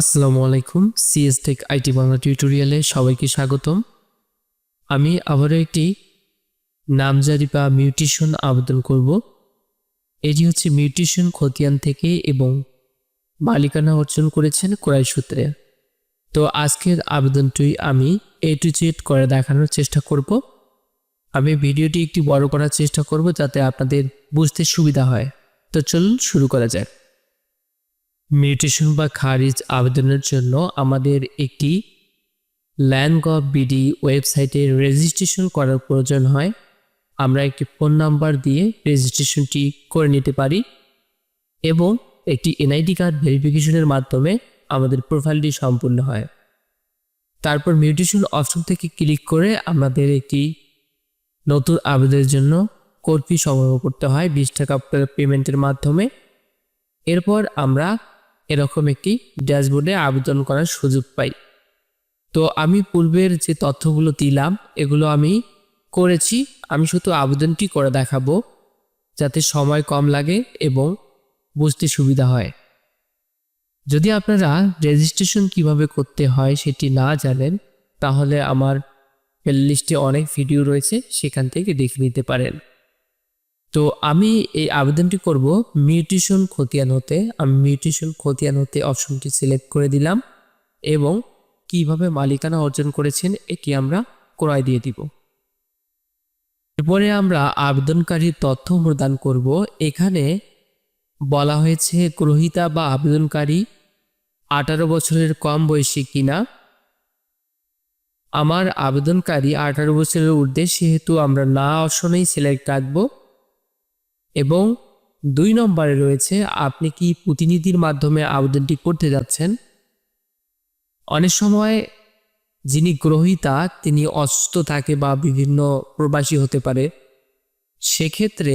আসসালামু আলাইকুম CS take IT Bangla টিউটোরিয়ালে সবাইকে স্বাগতম। আমি আবারও একটি নামজারি বা মিউটেশন আবেদন করব। এটি হচ্ছে মিউটেশন খতিয়ান থেকে এবং মালিকানা অর্জন করেছেন ক্রয় সূত্রে। তো আজকের আবেদনটি আমি এ টু জেড করে দেখানোর চেষ্টা করব। আমি ভিডিওটি একটি বড় করার চেষ্টা করব যাতে আপনাদের বুঝতে সুবিধা হয়। তো চলুন শুরু করা যাক। মিউটেশন বা খারিজ আবেদনের জন্য আমাদের একটি ল্যান্ড গভ বিডি ওয়েবসাইটে রেজিস্ট্রেশন করার প্রয়োজন হয়। আমরা একটি ফোন নাম্বার দিয়ে রেজিস্ট্রেশনটি করে নিতে পারি এবং একটি এনআইডি কার্ড ভেরিফিকেশনের মাধ্যমে আমাদের প্রোফাইলটি সম্পূর্ণ হয়। তারপর মিউটেশন অপশন থেকে ক্লিক করে আমাদের একটি নতুন আবেদনের জন্য কোড ফি সংগ্রহ করতে হয়, বিশ টাকা পেমেন্টের মাধ্যমে। এরপর আমরা এরকম একটি ড্যাশবোর্ডে আবেদন করার সুযোগ পাই। তো আমি পূর্বের যে তথ্যগুলো দিলাম, এগুলো আমি করেছি। আমি শুধু আবেদনটি করে দেখাবো, যাতে সময় কম লাগে এবং বুঝতে সুবিধা হয়। যদি আপনারা রেজিস্ট্রেশন কীভাবে করতে হয় সেটি না জানেন, তাহলে আমার প্লেলিস্টে অনেক ভিডিও রয়েছে, সেখান থেকে দেখে নিতে পারেন। তো আমি এই আবেদনটি করব মিউটেশন খতিয়ান হতে। আমি মিউটেশন খতিয়ান হতে অপশনটি সিলেক্ট করে দিলাম এবং কীভাবে মালিকানা অর্জন করেছেন এটি আমরা ক্রয় দিয়ে দিব। এরপরে আমরা আবেদনকারীর তথ্য প্রদান করব। এখানে বলা হয়েছে, গ্রহিতা বা আবেদনকারী আঠারো বছরের কম বয়সী কিনা আমার আবেদনকারী আঠারো বছরের ঊর্ধ্বে, সেহেতু আমরা না অপশনেই সিলেক্ট রাখব। এবং দুই নম্বরে রয়েছে, আপনি কি প্রতিনিধির মাধ্যমে আবেদনটি করতে যাচ্ছেন? অনেক সময় যিনি গ্রহিতা, তিনি অসুস্থ থাকে বা বিভিন্ন প্রবাসী হতে পারে। সেক্ষেত্রে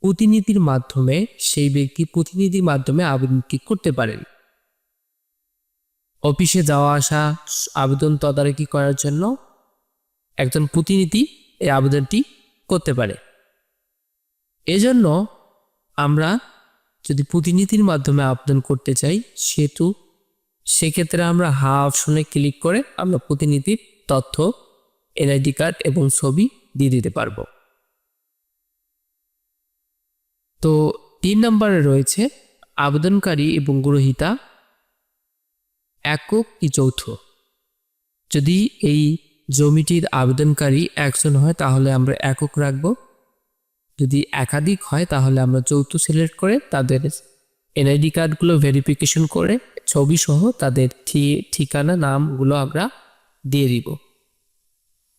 প্রতিনিধির মাধ্যমে, সেই ব্যক্তি প্রতিনিধির মাধ্যমে আবেদনটি করতে পারেন। অফিসে যাওয়া আসা, আবেদন তদারকি করার জন্য একজন প্রতিনিধি এই আবেদনটি করতে পারে। এজন্য আমরা যদি প্রতিনিধির মাধ্যমে আবেদন করতে চাই, সেহেতু সেক্ষেত্রে আমরা হা অপশনে ক্লিক করে আমরা প্রতিনিধির তথ্য, এনআইডি কার্ড এবং ছবি দিয়ে দিতে পারব। তো তিন নম্বরে রয়েছে আবেদনকারী এবং গ্রহিতা একক কি যৌথ? যদি এই জমিটির আবেদনকারী একজন হয়, তাহলে আমরা একক রাখব। যদি একাধিক হয়, তাহলে আমরা যৌথ সিলেক্ট করে তাদের এনআইডি কার্ডগুলো ভেরিফিকেশন করে ছবি সহ তাদের ঠিকানা, নামগুলো আমরা দিয়ে দিব।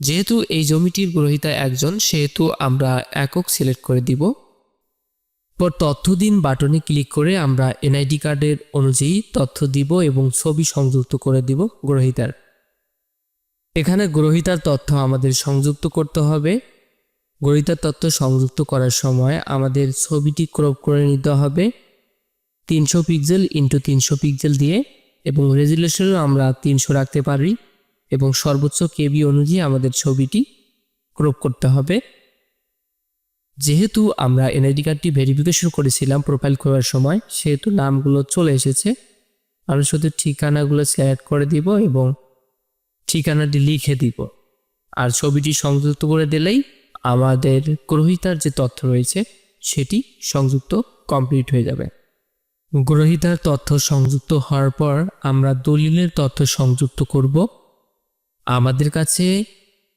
যেহেতু এই জমিটির গ্রহিতা একজন, সেহেতু আমরা একক সিলেক্ট করে দিব। পর তথ্য দিন বাটনে ক্লিক করে আমরা এনআইডি কার্ডের অনুযায়ী তথ্য দিব এবং ছবি সংযুক্ত করে দিব গ্রহিতার। এখানে গ্রহিতার তথ্য আমাদের সংযুক্ত করতে হবে। গণিতার তত্ত্ব সংযুক্ত করার সময় আমাদের ছবিটি ক্রপ করে নিতে হবে তিনশো পিক্সেল ইন্টু তিনশো পিক্সেল দিয়ে এবং রেজুলেশনও আমরা তিনশো রাখতে পারি এবং সর্বোচ্চ কেবি অনুযায়ী আমাদের ছবিটি ক্রপ করতে হবে। যেহেতু আমরা এনআইডি কার্ডটি ভেরিফিকেশন করেছিলাম প্রোফাইল খোলার সময়, সেহেতু নামগুলো চলে এসেছে। আমি শুধু ঠিকানাগুলো সিলেক্ট করে দিব এবং ঠিকানাটি লিখে দিব। আর ছবিটি সংযুক্ত করে দিলেই আমাদের গ্রহিতার যে তথ্য রয়েছে, সেটি সংযুক্ত কমপ্লিট হয়ে যাবে। গ্রহিতার তথ্য সংযুক্ত হওয়ার পর আমরা দলিলের তথ্য সংযুক্ত করব। আমাদের কাছে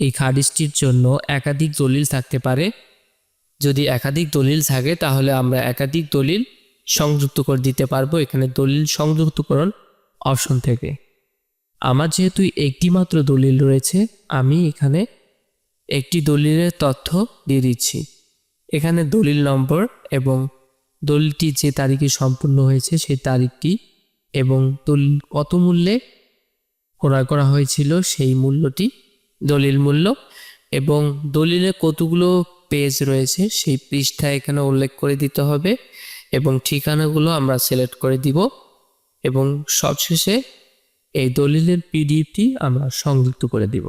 এই খারিজটির জন্য একাধিক দলিল থাকতে পারে। যদি একাধিক দলিল থাকে, তাহলে আমরা একাধিক দলিল সংযুক্ত করে দিতে পারব। এখানে দলিল সংযুক্তকরণ অপশন থেকে। আমার যেহেতু একটি মাত্র দলিল রয়েছে, আমি এখানে একটি দলিলের তথ্য দিয়ে দিচ্ছি। এখানে দলিল নম্বর এবং দলিলটি যে তারিখে সম্পূর্ণ হয়েছে সেই তারিখটি এবং দলিল কত মূল্যে ক্রয় করা হয়েছিল সেই মূল্যটি, দলিল মূল্য এবং দলিলে কতগুলো পেজ রয়েছে সেই পৃষ্ঠা এখানে উল্লেখ করে দিতে হবে এবং ঠিকানাগুলো আমরা সিলেক্ট করে দিব এবং সবশেষে এই দলিলের পিডিএফটি আমরা সংযুক্ত করে দিব।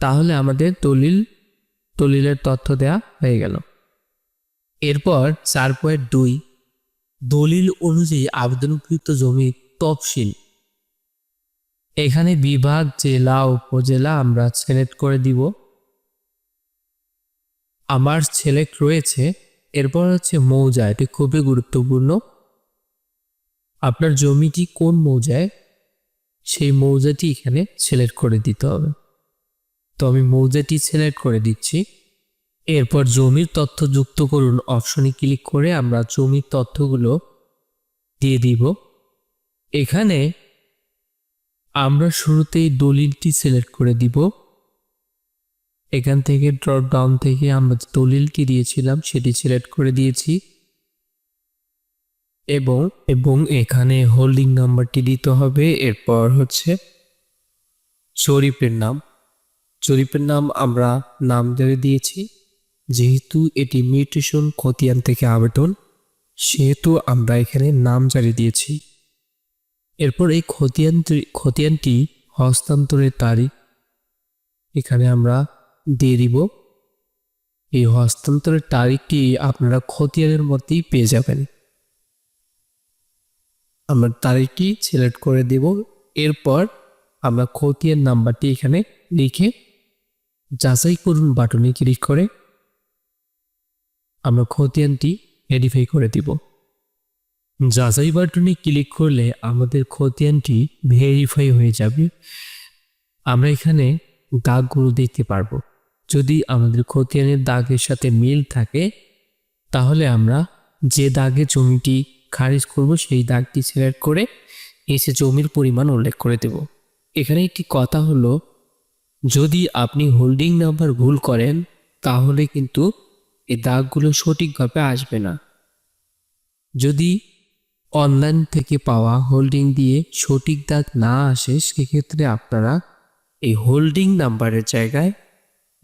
তাহলে আমাদের দলিল, দলিলের তথ্য দেয়া হয়ে গেল। এরপর চার পয়েন্ট দুই, দলিল অনুযায়ী আবেদনকৃত জমির তফসিল। এখানে বিভাগ, জেলা, উপজেলা আমরা সিলেক্ট করে দিব। আমার সিলেক্ট রয়েছে, এরপর হচ্ছে মৌজা, এটি খুবই গুরুত্বপূর্ণ। আপনার জমিটি কোন মৌজায়? সেই মৌজাটি এখানে সিলেক্ট করে দিতে হবে। তো আমি মৌজাটি সিলেক্ট করে দিচ্ছি। এরপর জমির তথ্য যুক্ত করুন। অপশনে ক্লিক করে আমরা জমির তথ্যগুলো দিয়ে দিব। এখানে আমরা শুরুতেই দলিলটি সিলেক্ট করে দিব। এখান থেকে ড্রপ ডাউন থেকে আমরা যে দলিলটি দিয়েছিলাম সেটি সিলেক্ট করে দিয়েছি। এবং এবং এখানে হোল্ডিং নাম্বারটি দিতে হবে। এরপর হচ্ছে জরিপের নাম। জরিপের নাম আমরা নাম ধরে দিয়েছি। যেহেতু এটি মিউটেশন খতিয়ান থেকে আবেদন সেহেতু আমরা এখানে নাম জারি দিয়েছি। এরপর এই খতিয়ান খতিয়ানটি হস্তান্তরের তারিখ। এখানে আমরা দিয়ে দিব। এই হস্তান্তরের তারিখটি আপনারা খতিয়ানের মধ্যেই পেয়ে যাবেন। আমরা তারিখটি সিলেক্ট করে দেব। এরপর আমরা খতিয়ান নাম্বারটি এখানে লিখে যাচাই করুন বাটনে ক্লিক করে আমরা খতিয়ানটি ভেরিফাই করে দিব। যাচাই বাটনে ক্লিক করলে আমাদের খতিয়ানটি ভেরিফাই হয়ে যাবে। আমরা এখানে দাগগুলো দেখতে পারব। যদি আমাদের খতিয়ানের দাগের সাথে মিল থাকে, তাহলে আমরা যে দাগে জমিটি খারিজ করব, সেই দাগটি সিলেক্ট করে এসে জমির পরিমাণ উল্লেখ করে দেব। এখানে একটি কথা হলো যদি আপনি হোল্ডিং নাম্বার ভুল করেন, তাহলে কিন্তু এই দাগগুলো সঠিকভাবে আসবে না। যদি অনলাইন থেকে পাওয়া হোল্ডিং দিয়ে সঠিক দাগ না আসে, সেক্ষেত্রে আপনারা এই হোল্ডিং নাম্বারের জায়গায়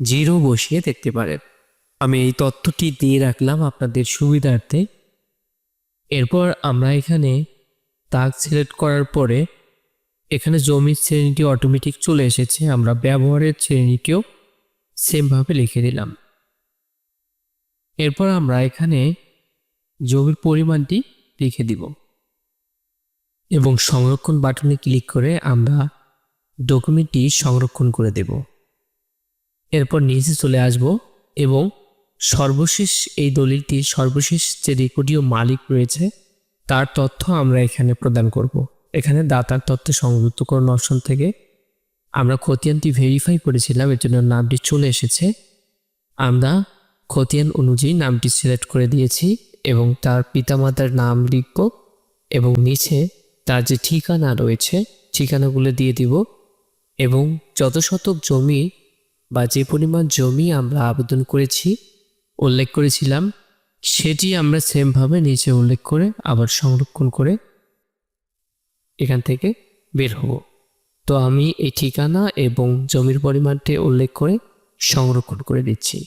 জিরো বসিয়ে দেখতে পারেন। আমি এই তথ্যটি দিয়ে রাখলাম আপনাদের সুবিধার্থে। এরপর আমরা এখানে দাগ সিলেক্ট করার পরে এখানে জমির শ্রেণীটি অটোমেটিক চলে এসেছে। আমরা ব্যবহারের শ্রেণীটিও সেমভাবে লিখে দিলাম। এরপর আমরা এখানে জমির পরিমাণটি লিখে দিব। এবং সংরক্ষণ বাটনে ক্লিক করে আমরা ডকুমেন্টটি সংরক্ষণ করে দেব। এরপর নিচে চলে আসব এবং সর্বশেষ এই দলিলটির সর্বশেষ যে রেকর্ডীয় মালিক রয়েছে, তার তথ্য আমরা এখানে প্রদান করব। এখানে দাতার তথ্য সংযুক্তকরণ অপশন থেকে। আমরা খতিয়ানটি ভেরিফাই করেছিলাম, এর জন্য নামটি চলে এসেছে। আমরা খতিয়ান অনুযায়ী নামটি সিলেক্ট করে দিয়েছি এবং তার পিতামাতার নাম লিখব এবং নিচে তার যে ঠিকানা রয়েছে, ঠিকানাগুলো দিয়ে দিব এবং যত শতক জমি বা যে পরিমাণ জমি আমরা আবেদন করেছি, উল্লেখ করেছিলাম, সেটি আমরা সেমভাবে নিচে উল্লেখ করে আবার সংরক্ষণ করে এখান থেকে বের হব। তো আমি এই ঠিকানা এবং জমির পরিমাণটি উল্লেখ করে সংরক্ষণ করে দিচ্ছি।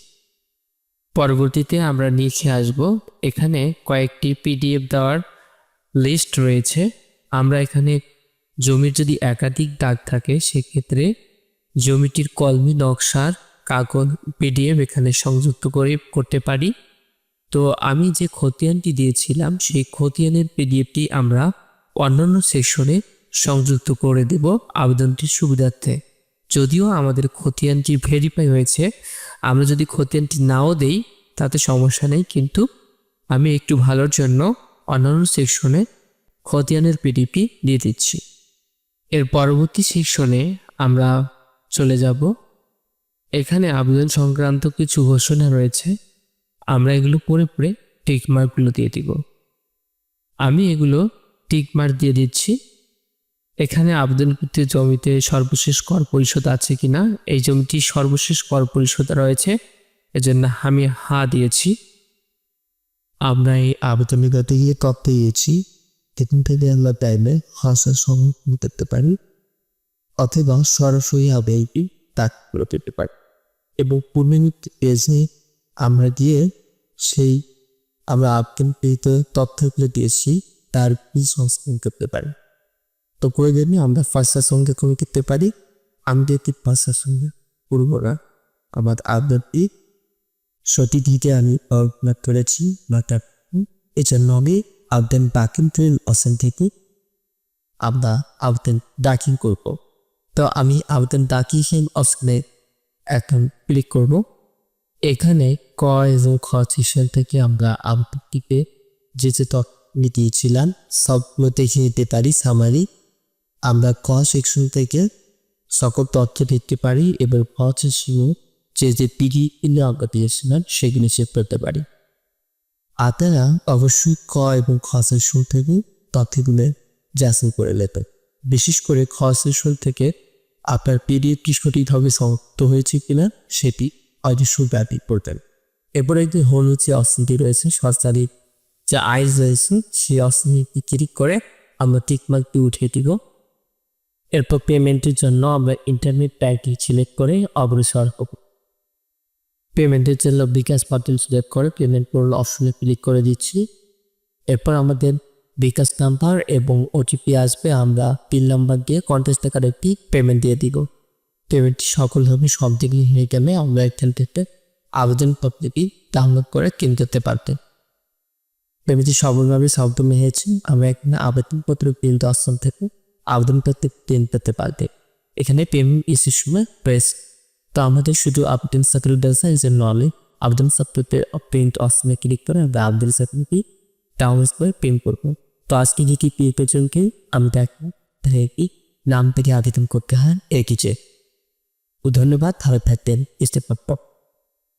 পরবর্তীতে আমরা নিচে আসব। এখানে কয়েকটি পিডিএফ দেওয়ার লিস্ট রয়েছে। আমরা এখানে জমির যদি একাধিক দাগ থাকে, সেক্ষেত্রে জমিটির কলমি, নকশার কাগজ, পিডিএফ এখানে সংযুক্ত করে করতে পারি। তো আমি যে খতিয়ানটি দিয়েছিলাম, সেই খতিয়ানের পিডিএফটি আমরা অন্যান্য সেকশনে সংযুক্ত করে দেব আবেদনটির সুবিধার্থে। যদিও আমাদের খতিয়ানটি ভেরিফাই হয়েছে, আমরা যদি খতিয়ানটি নাও দেই, তাতে সমস্যা নেই, কিন্তু আমি একটু ভালোর জন্য অন্যান্য সেকশনে খতিয়ানের পিডিপি দিয়ে দিচ্ছি। এর পরবর্তী সেকশনে আমরা চলে যাব। এখানে আবেদন সংক্রান্ত কিছু ঘোষণা রয়েছে। আমরা এগুলো পড়ে পড়ে টিক মার্কগুলো দিয়ে দিব। আমি এগুলো টিক মার্ক দিয়ে দিচ্ছি। এখানে আবেদন করতে জমিতে সর্বশেষ কর পরিশোধ আছে কিনা? এই জমিটি সর্বশেষ কর পরিশোধ রয়েছে। এজন্য আমি হা দিয়েছি। আমরা এই আবেদনকাতে গিয়ে তথ্য দিয়েছি। এখান থেকে আমরা টাইমে হাসা সংরক্ষণ করতে পারি, অথবা সরাসরি আবেগটি তাক করে পেতে পারি। এবং পূর্ণমিত পেজে আমরা দিয়ে সেই আমরা আবেদনকৃত তথ্যগুলো দিয়েছি। তার কি সংস্করণ করতে পারি। তো প্রয়োজনে আমরা ভাষার সঙ্গে কমে করতে পারি, আমি একটি ভাষার সঙ্গে করব না, আমার আবেদনটি সঠিক দিকে আমি কল্পনা করেছি, বা তার এজন্য আমি আবেদন বাকিম ট্রেন অপশন থেকে আমরা আবেদন দাখিল করব। তো আমি আবেদন দাখিল অপশনে এখন ক্লিক করব। এখানে ক এবং খ সেকশন থেকে আমরা আবেদনটিতে যে যে তথ্য দিয়েছিলাম সবগুলো দেখে নিতে পারি সামারি আমরা ক সেকশন থেকে সকল তথ্য দেখতে পারি এবং খ সেকশনে যে যে পিডিগুলো আমরা দিয়েছিলাম সেগুলো সেভ করতে পারি। আপনারা অবশ্যই ক এবং খ সেকশন থেকে তথ্যগুলো যাচাই করে নেবেন বিশেষ করে খ সেকশন থেকে আপনার পিডিএফটি সঠিকভাবে সমাপ্ত হয়েছে কিনা সেটি অজস্র ব্যাপী করতেন এরপরে যে হল যে অপশনটি রয়েছে, সরকারি যে আইস রয়েছে সেই অপশনটি ক্লিক করে আমরা টিকমার্ক টিকমার্কটি উঠিয়ে দিব। এরপর পেমেন্টের জন্য আমরা ইন্টারনেট প্যাকটি সিলেক্ট করে অগ্রসর হব পেমেন্টের জন্য বিকাশ বাটন সিলেক্ট করে পেমেন্ট করল অপশনে ক্লিক করে দিচ্ছি। এরপর আমাদের বিকাশ নাম্বার এবং ওটিপি আসবে, আমরা পিন নাম্বার দিয়ে কন্টেস্ট টাকার একটি পেমেন্ট দিয়ে দিব। পেমেন্টটি সফলভাবে সব দিকে হয়ে গেলে আমরা এখান থেকে আবেদনপত্রটি ডাউনলোড করে কিনতে পারতেন পেমেন্টটি সফলভাবে সম্পূর্ণ হয়েছে আমরা এখানে আবেদনপত্র প্রিন্ট অপশন থেকে আবেদনপত্র প্রিন্ট পেতে পারবে। এখানে পেমেন্ট ইস্যুর সময় প্রেস। তো আমাদের শুধু আবেদন সার্টিফিকেট এই জন্য নলে আবেদন সার্টিফিকেট প্রিন্ট অপশনে ক্লিক করে আমরা আবেদন সার্টিফিকেট ডাউনলোড করে প্রিন্ট করব। তো আজকে যে কি পেজনকে আমি দেখব। কি? নাম থেকে আবেদন করতে হয় একই যে। ধন্যবাদ, ভালো থাকতেন স্টেপ।